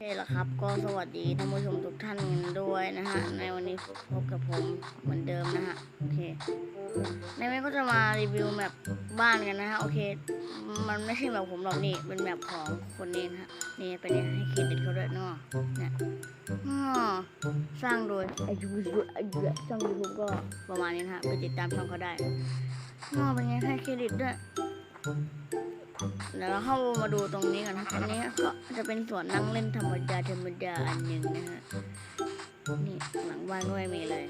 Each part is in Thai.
โอเคละครับก็สวัสดีท่านผู้ชมทุกท่านด้วยนะฮะในวันนี้พบกับผมเหมือนเดิมนะฮะโอเคในวันนี้ก็จะมารีวิวแมปบ้านกันนะฮะโอเค มันไม่ใช่แบบผมหรอกนี่เป็นแมปของคนนี้นะฮะนี่เป็นให้เครดิตเขาด้วยเนาะเนี่ยอสร้างโดยไอยูไอยูช่องยูทูบก็ประมาณนี้นะฮะไปติดตามช่องเขาได้อ้อเป็นไงให้เครดิตด้วย เดี๋ยวเราเข้ามาดูตรงนี้กันนะตรงนี้ก็จะเป็นสวนนั่งเล่นธรรมดาธรรมดาอันหนึ่งนะฮะ นี่หลังบ้านด้วยมีเลย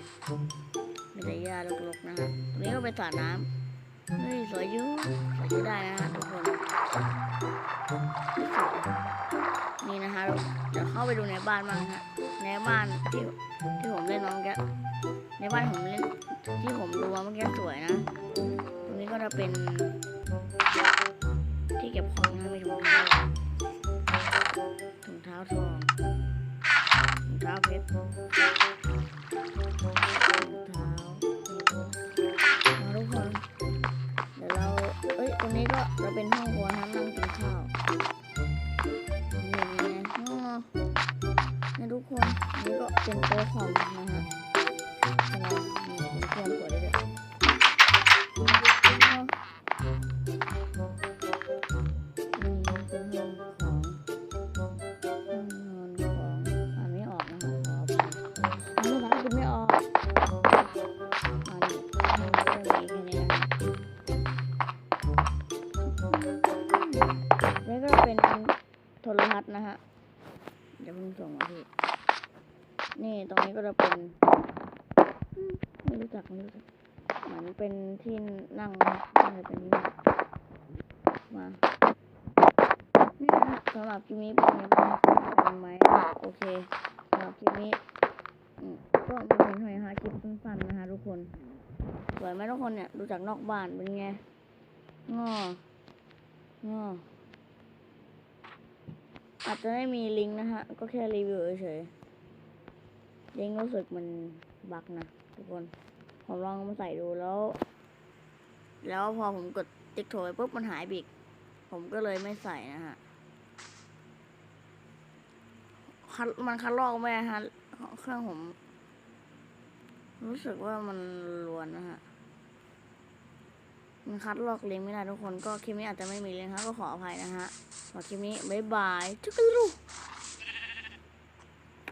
มีแต่หญ้ารกๆนะฮะตรงนี้ก็เป็นสระน้ำเฮ้ยสวยยุ่สวยยู่ได้นะฮะทุกคนนี่นะฮะเดี๋ยวเข้าไปดูในบ้านบ้างนะฮะ ในบ้านที่ที่ผมเล่นมาเมื่อกี้ในบ้านผมเล่นที่ผมดูมาเมื่อกี้สวยนะ ตรงนี้ก็จะเป็น ที่เก็บของนะมีถุงเท้าถุงเท้าทองถุงเท้าเพชรถุงเท้ามาทุกคนเดี๋ยวเราเอ้ยตรงนี้ก็จะเป็นห้องครัวนะนั่งกินข้าวนี่ไงอ๋อนี่ทุกคนอันนี่ก็เป็นโต๊ะคอมนะฮะใช่ไหมนี่เป็นเครื่องสวยเลยด้ เป็นโทรทัศน์นะฮะ เดี๋ยวเพิ่งส่งมาพี่ นี่ตรงนี้ก็จะเป็น ไม่รู้จักไม่รู้จักเหมือนเป็นที่นั่งนะอะไรเป็นที่นั่งมานี่นะสำหรับคลิปนี้เป็นไงบ้างกันไหมโอเคสำหรับคลิปนี้ก็มาเป็นหอยฮาคลิปสั้นๆนะคะทุกคนสวยไหมทุกคนเนี่ยดูจากนอกบ้านเป็นไงงองอ อาจจะไม่มีลิงก์นะฮะ ก็แค่รีวิวเฉยๆลิงรู้สึกมันบักนะทุกคน ผมลองมาใส่ดูแล้ว แล้วพอผมกดติ๊กโถไปปุ๊บมันหายไปอีกผมก็เลยไม่ใส่นะฮะคัดมันคัดลอกไม่ฮะเครื่องผม รู้สึกว่ามันรวนนะฮะ มันคัดลอกเลงไม่ได้ทุกคนก็คลิปนี้อาจจะไม่มีเลงค่ะก็ขออภัยนะฮะสำหรับคลิปนี้บ๊ายบายทุกกะลู